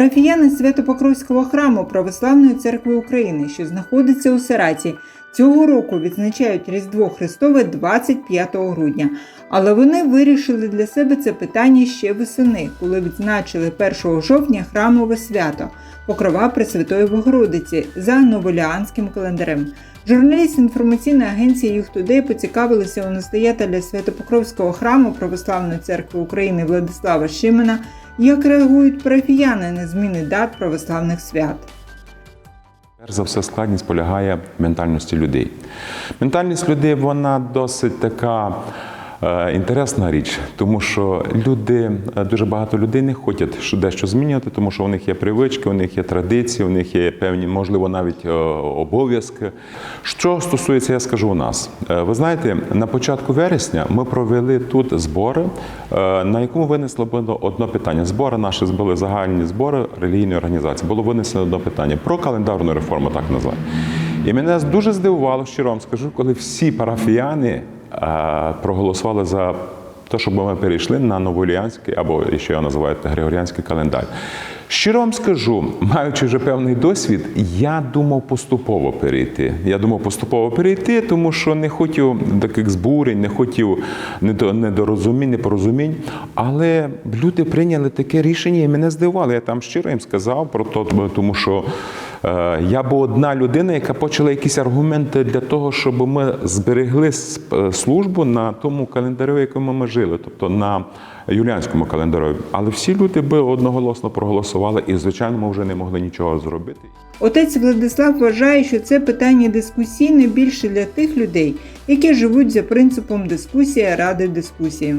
Парафіяни Свято-Покровського храму Православної церкви України, що знаходиться у Сараті, цього року відзначають Різдво Христове 25 грудня. Але вони вирішили для себе це питання ще восени, коли відзначили 1 жовтня храмове свято Покрова Пресвятої Богородиці за новоліанським календарем. Журналіст інформаційної агенції «Юхтудей» поцікавилися у настоятеля Святопокровського храму Православної церкви України Владислава Шимена, як реагують парафіяни на зміни дат православних свят. Перш за все, складність полягає в ментальності людей. Ментальність людей вона досить така інтересна річ, тому що люди, е, дуже багато людей не хочуть що- дещо змінювати, тому що у них є привички, у них є традиції, у них є певні, можливо, навіть е, обов'язки. Що стосується, я скажу у нас. Е, Ви знаєте, на початку вересня ми провели тут збори, е, на якому винесло було одне питання. Збори наші були загальні збори релігійної організації. Було винесено одне питання про календарну реформу, так називаємо. І мене дуже здивувало, щиро вам скажу, коли всі парафіяни е, проголосували за те, щоб ми перейшли на новоліанський, або ще його називають григоріанський календар. Щиро вам скажу, маючи вже певний досвід, я думав поступово перейти. Я думав поступово перейти, тому що не хотів таких збурень, не хотів недорозумінь, непорозумінь. Але люди прийняли таке рішення і мене здивувало. Я там щиро їм сказав про то, тому що я був одна людина, яка почала якісь аргументи для того, щоб ми зберегли е, службу на тому календарю, в якому ми жили, тобто на юліанському календарю. Але всі люди би одноголосно проголосували, і звичайно, ми вже не могли нічого зробити. Отець Владислав вважає, що це питання дискусійне більше для тих людей, які живуть за принципом дискусія ради дискусії.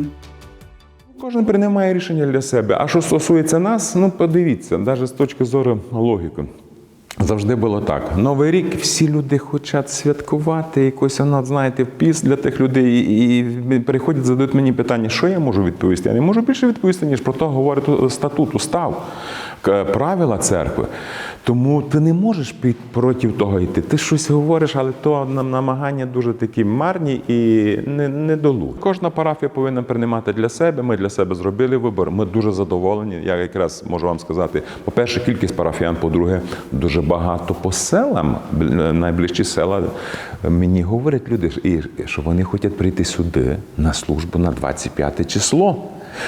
Кожен приймає рішення для себе. А що стосується нас, ну подивіться, навіть з точки зору логіки. Завжди було так. Новий рік всі люди хочуть святкувати, якось воно, знаєте, піс для тих людей. І приходять, задають мені питання, що я можу відповісти. Я не можу більше відповісти, ніж про то говорить статут, устав, правила церкви. Тому ти не можеш під проти того йти. Ти щось говориш, але то нам намагання дуже такі марні і не, недолугі. Кожна парафія повинна приймати для себе. Ми для себе зробили вибор. Ми дуже задоволені. Я якраз можу вам сказати, по-перше, кількість парафіян, по-друге, дуже багато по селам. Найближчі села мені говорять люди, що вони хочуть прийти сюди на службу на 25 число.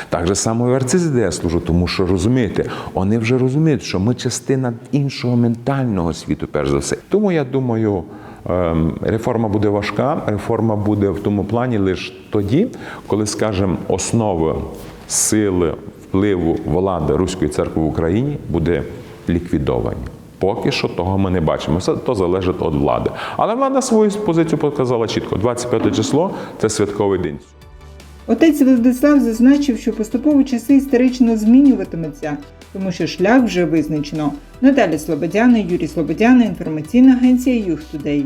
Так же само і в арциз, де я служу, тому що розумієте, вони вже розуміють, що ми частина іншого ментального світу, перш за все. Тому я думаю, ем, реформа буде важка, реформа буде в тому плані лише тоді, коли, скажімо, основи сили, впливу влади Руської церкви в Україні буде ліквідовані. Поки що того ми не бачимо. Все то залежить від влади. Але влада свою позицію показала чітко: 25 число це святковий день. Отець Владислав зазначив, що поступово часи історично змінюватимуться, тому що шлях вже визначено. Наталя Слободяна, Юрій Слободяна, інформаційна агенція Юх Тудей».